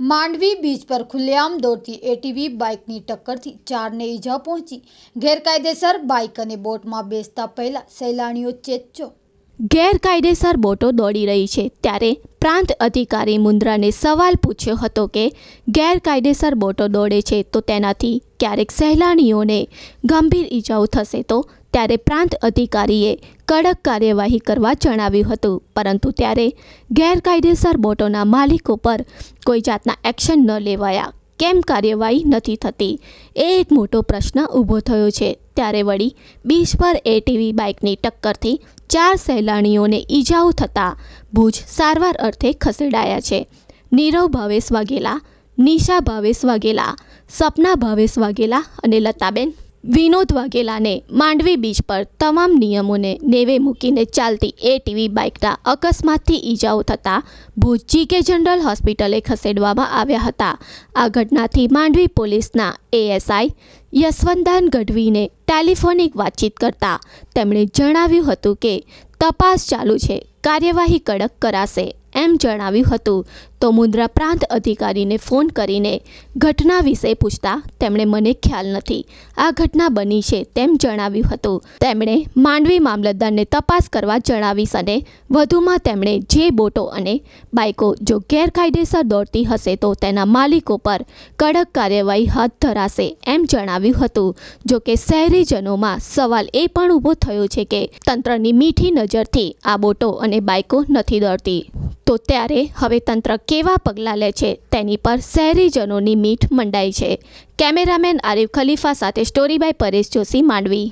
Mandvi beach પર ખુલ્લેઆમ દોડતી એટીવી બાઇકની ટક્કરથી ચારને ઈજા પહોંચી. ગેરકાયદેસર બાઇક અને બોટમાં બેસતા પહેલા સહેલાણીઓ ચેતચો. ગેરકાયદેસર બોટો દોડી રહી છે, ત્યારે પ્રાંત અધિકારી મુન્દ્રાને સવાલ પૂછ્યો હતો કે, ગેરકાયદેસર બોટો દોડે છે તો તેનાથી ક્યારેક સહેલાણીઓને ગંભીર ઈજાઓ થશે તો? ત્યારે પ્રાંત અધિકારીએ કડક કાર્યવાહી કરવા જણાવ્યું હતું. પરંતુ ત્યારે ગેરકાયદેસર બોટોના માલિકો પર કોઈ જાતના એક્શન ન લેવાયા. કેમ કાર્યવાહી નથી થતી? એ એક મોટો પ્રશ્ન ઊભો થયો છે. ત્યારે વળી બીચ પર એટીવી બાઇકની ટક્કરથી ચાર સહેલાણીઓને ઈજાઓ થતાં ભુજ સારવાર અર્થે ખસેડાયા છે. નીરવ ભાવેશ વાઘેલા, નિશા ભાવેશ વાઘેલા, સપના ભાવેશ વાઘેલા અને લતાબેન વિનોદ વાઘેલાને માંડવી બીચ પર તમામ નિયમોને નેવે મૂકીને ચાલતી એટીવી બાઇકના અકસ્માતથી ઈજાઓ થતાં ભુજ જીકે જનરલ હોસ્પિટલે ખસેડવામાં આવ્યા હતા. આ ઘટનાથી માંડવી પોલીસના એએસઆઈ યશવંતદાન ગઢવીને ટેલિફોનિક વાતચીત કરતા તેમણે જણાવ્યું હતું કે તપાસ ચાલુ છે. કાર્યવાહી કડક કરાશે. એમ જણાવ્યું હતું. તો મુન્દ્રા પ્રાંત અધિકારીને ફોન કરીને ઘટના વિશે પૂછતા તેમણે મને ખ્યાલ નથી. આ ઘટના બની છે તેમ જણાવ્યું હતું. તેમણે માંડવી મામલતદારને તપાસ કરવા જણાવીશ અને વધુમાં તેમણે જે બોટો અને બાઇકો જો ગેરકાયદેસર દોડતી હશે તો તેના માલિકો પર કડક કાર્યવાહી હાથ ધરાશે એમ જણાવ્યું હતું. જો કે શહેરીજનોમાં સવાલ એ પણ ઊભો થયો છે કે તંત્રની મીઠી નજરથી આ બોટો અને બાઇકો નથી દોડતી. તો ત્યારે હવે તંત્ર કેવા પગલાં લે છે તેની પર શહેરીજનોની મીઠ મંડાઈ છે. કેમેરામેન આરિફ ખલીફા સાથે સ્ટોરી બાય પરેશ જોશી માંડવી.